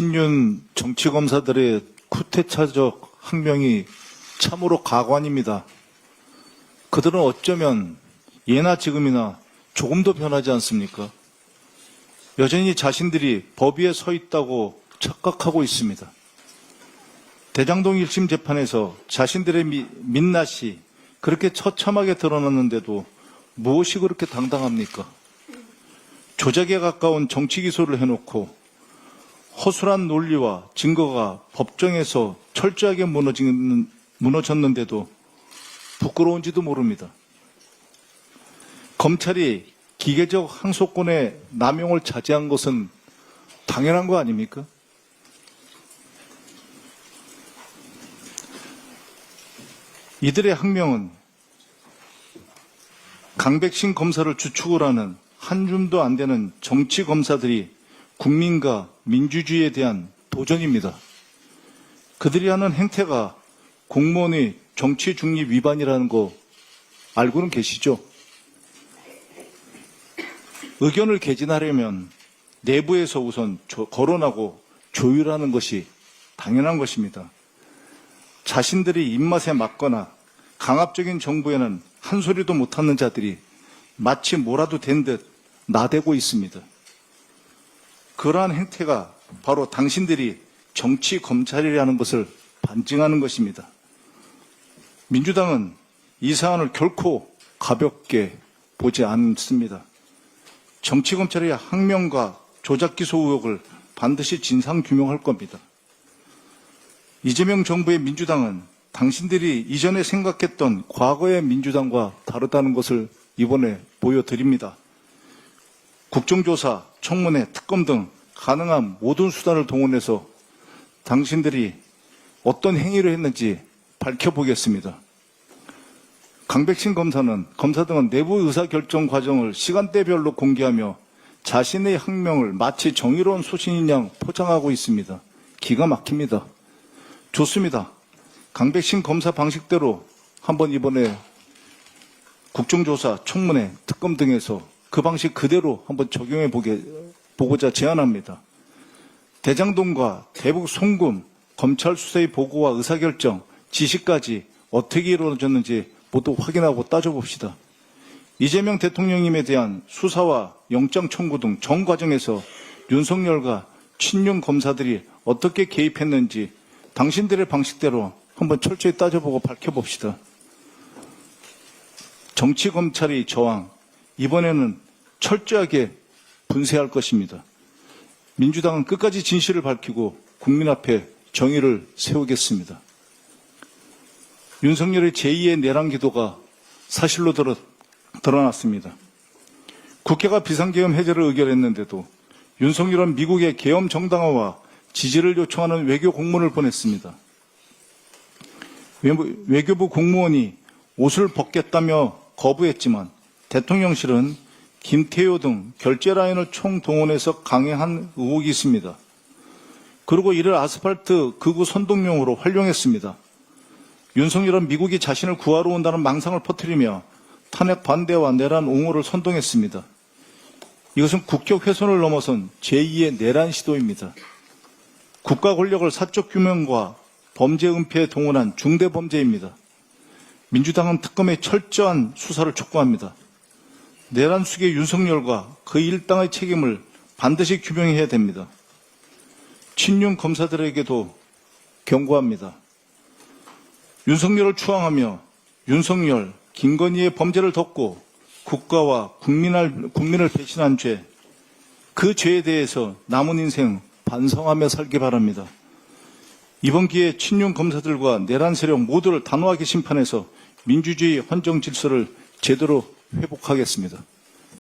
친윤 정치검사들의 쿠데타적 항명이 참으로 가관입니다. 그들은 어쩌면 예나 지금이나 조금 더 변하지 않습니까? 여전히 자신들이 법 위에 서 있다고 착각하고 있습니다. 대장동 1심 재판에서 자신들의 미- 민낯이 그렇게 처참하게 드러났는데도 무엇이 그렇게 당당합니까? 조작에 가까운 정치 기소를 해놓고 허술한 논리와 증거가 법정에서 철저하게 무너지는, 무너졌는데도 부끄러운지도 모릅니다. 검찰이 기계적 항소권의 남용을 자제한 것은 당연한 거 아닙니까? 이들의 항명은 강백신 검사를 주축을 하는 한 줌도 안 되는 정치 검사들이 국민과 민주주의에 대한 도전입니다. 그들이 하는 행태가 공무원의 정치 중립 위반이라는 거 알고는 계시죠? 의견을 개진하려면 내부에서 우선 조- 거론하고 조율하는 것이 당연한 것입니다. 자신들이 입맛에 맞거나 강압적인 정부에는 한 소리도 못하는 자들이 마치 뭐라도 된 듯 나대고 있습니다. 그러한 행태가 바로 당신들이 정치 검찰이라는 것을 반증하는 것입니다. 민주당은 이 사안을 결코 가볍게 보지 않습니다. 정치 검찰의 항명과 조작 기소 의혹을 반드시 진상 규명할 겁니다. 이재명 정부의 민주당은 당신들이 이전에 생각했던 과거의 민주당과 다르다는 것을 이번에 보여드립니다. 국정조사, 청문회, 특검 등 가능한 모든 수단을 동원해서 당신들이 어떤 행위를 했는지 밝혀보겠습니다. 강백신 검사는 검사 등은 내부 의사결정 과정을 시간대별로 공개하며 자신의 항명을 마치 정의로운 소신인 양 포장하고 있습니다. 기가 막힙니다. 좋습니다. 강백신 검사 방식대로 한번 이번에 국정조사, 청문회, 특검 등에서 그 방식 그대로 한번 적용해 보게, 보고자 제안합니다. 대장동과 대북 송금, 검찰 수사의 보고와 의사결정, 지시까지 어떻게 이루어졌는지 모두 확인하고 따져봅시다. 이재명 대통령님에 대한 수사와 영장 청구 등 전 과정에서 윤석열과 친윤 검사들이 어떻게 개입했는지 당신들의 방식대로 한번 철저히 따져보고 밝혀봅시다. 정치 검찰의 저항 이번에는 철저하게 분쇄할 것입니다. 민주당은 끝까지 진실을 밝히고 국민 앞에 정의를 세우겠습니다. 윤석열의 제2의 내란 기도가 사실로 드러, 드러났습니다. 국회가 비상계엄 해제를 의결했는데도 윤석열은 미국의 계엄 정당화와 지지를 요청하는 외교 공문을 보냈습니다. 외교부 공무원이 옷을 벗겠다며 거부했지만 대통령실은 김태효 등 결제 라인을 총동원해서 강행한 의혹이 있습니다. 그리고 이를 아스팔트 극우 선동용으로 활용했습니다. 윤석열은 미국이 자신을 구하러 온다는 망상을 퍼뜨리며 탄핵 반대와 내란 옹호를 선동했습니다. 이것은 국격 훼손을 넘어선 제2의 내란 시도입니다. 국가 권력을 사적 규명과 범죄 은폐에 동원한 중대 범죄입니다. 민주당은 특검의 철저한 수사를 촉구합니다. 내란 수계 윤석열과 그 일당의 책임을 반드시 규명해야 됩니다. 친윤 검사들에게도 경고합니다. 윤석열을 추앙하며 윤석열, 김건희의 범죄를 덮고 국가와 국민을, 국민을 배신한 죄, 그 죄에 대해서 남은 인생 반성하며 살기 바랍니다. 이번 기회에 친윤 검사들과 내란 세력 모두를 단호하게 심판해서 민주주의 헌정 질서를 제대로 회복하겠습니다.